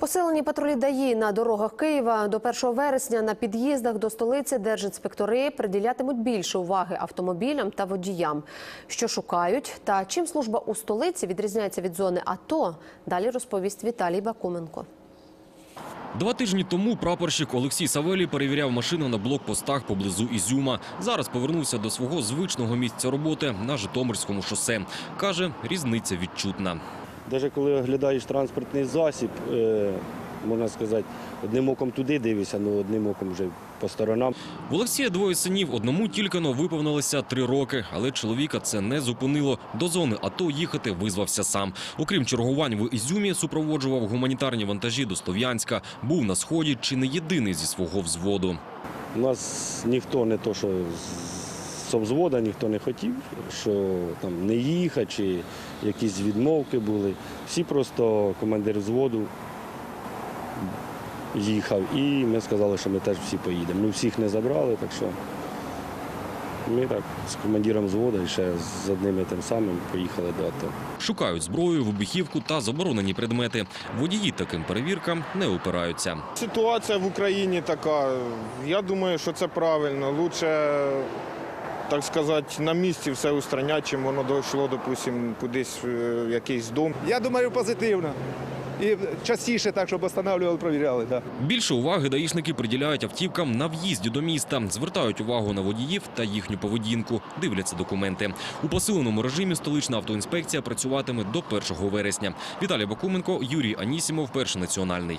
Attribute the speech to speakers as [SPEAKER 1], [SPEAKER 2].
[SPEAKER 1] Посилені патрулі ДАІ на дорогах Києва до 1 вересня на під'їздах до столиці держінспектори приділятимуть більше уваги автомобілям та водіям. Що шукають та чим служба у столиці відрізняється від зони АТО, далі розповість Віталій Бакуменко.
[SPEAKER 2] Два тижні тому прапорщик Олексій Савелій перевіряв машину на блокпостах поблизу Ізюма. Зараз повернувся до свого звичного місця роботи на Житомирському шосе. Каже, різниця відчутна.
[SPEAKER 3] Навіть коли оглядаєш транспортний засіб, е, можна сказати, одним оком туди дивишся, ну одним оком вже по сторонам.
[SPEAKER 2] В Олексія двоє синів. Одному тільки но виповнилося три роки, але чоловіка це не зупинило. До зони АТО їхати визвався сам. Окрім чергувань в Ізюмі, супроводжував гуманітарні вантажі до Слов'янська. Був на сході чи не єдиний зі свого взводу.
[SPEAKER 3] У нас ніхто не то, що з взвода ніхто не хотів, що там не їхати, чи якісь відмовки були. Всі просто командир взводу їхав, і ми сказали, що ми теж всі поїдемо. Ну, всіх не забрали, так що ми так з командиром взводу і ще з одним і тим самим поїхали до АТО.
[SPEAKER 2] Шукають зброю, вибухівку та заборонені предмети. Водії таким перевіркам не опираються.
[SPEAKER 4] Ситуація в Україні така. Я думаю, що це правильно. Лучше, так сказати, на місці все устраняти, чим воно дійшло, допустим, кудись е, в якийсь дом.
[SPEAKER 5] Я думаю, позитивно. І частіше так, щоб встановлювали, провіряли. Да.
[SPEAKER 2] Більше уваги даїшники приділяють автівкам на в'їзді до міста, звертають увагу на водіїв та їхню поведінку, дивляться документи. У посиленому режимі столична автоінспекція працюватиме до 1 вересня. Віталій Бакуменко, Юрій Анісімов, перший національний.